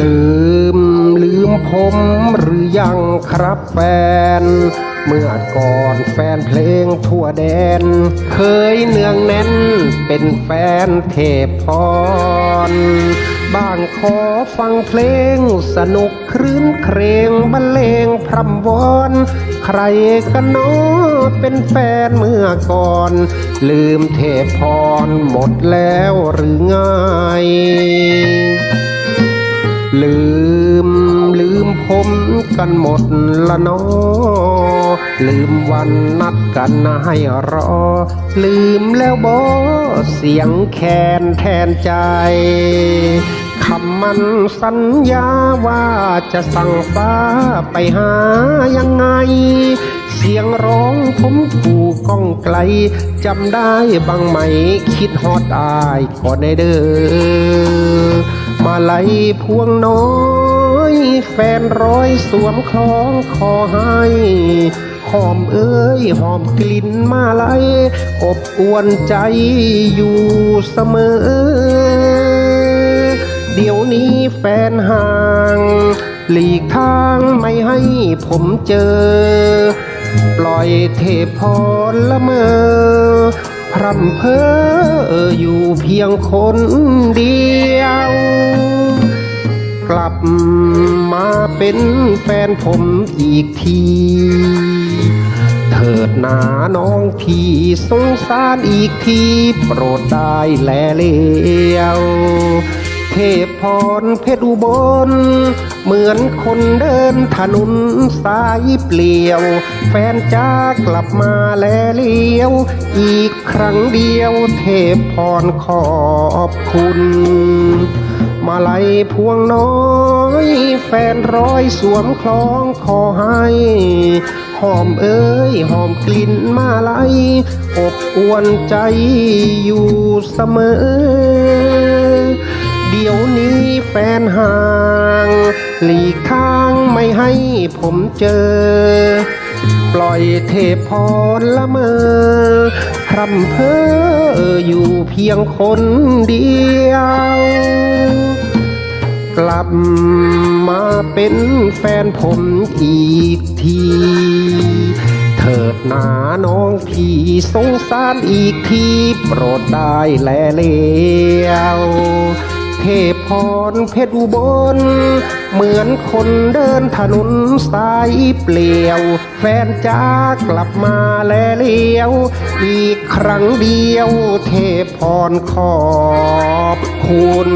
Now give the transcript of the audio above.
ลืมลืมผมหรือยังครับแฟน เมื่อก่อนแฟนเพลงทั่วแดน เคยเนืองแน่นเป็นแฟนเทพพรบ้างขอฟังเพลงสนุกครื้นเครงบรรเลงพรำวอน ใครกันเนาะเป็นแฟนเมื่อก่อน ลืมเทพพรหมดแล้วหรือไง ลืมลืมผมกันหมดละนอ ลืมวันนัดกันให้รอ ลืมแล้วบอเสียงแคนแทนใจคำมันสัญญาว่าจะสั่งฟ้าไปหายังไง เสียงร้องผมผูกก้องไกลจำได้บ้างไหมคิดฮอดอายก็ได้เด้อ มาไล่พวงน้อย แฟนร้อยสวมคล้องคอให้หอมเอ้ยหอมกลิ่นมาไลยอบอวนใจอยู่เสมอ เดี๋ยวนี้แฟนห่าง หลีกทางไม่ให้ผมเจอ ปล่อยเทพรละเมอ รำเพออยู่เพียงคนเดียว กลับมาเป็นแฟนผมอีกที เถิดหนาน้องพี่สงสารอีกที โปรดได้แลเลียว เทพพรเพชรอุบล เหมือนคนเดินถนนสายเปลี่ยว แฟนจ้ากลับมาแลเลียว อีกครั้งเดียวเทพพรขอบคุณ มาลัยพวงน้อยแฟนร้อยสวมคล้องคอให้หอมเอ้ยหอมกลิ่นมาลัยอบอวนใจอยู่เสมอ นี้แฟนห่าง หลีกทางไม่ให้ผมเจอ ปล่อยเทพรละเมอพรำเพ้ออยู่เพียงคนเดียว กลับมาเป็นแฟนผมอีกทีเถิดหนาน้องพี่สงสารอีกทีโปรดได้แลเลียว พพรเพชรอุบล เหมือนคนเดินถนนสายเปลี่ยว แฟนจ้ากลับมาแลเลียว อีกครั้งเดียวเทพพรขอบคุณ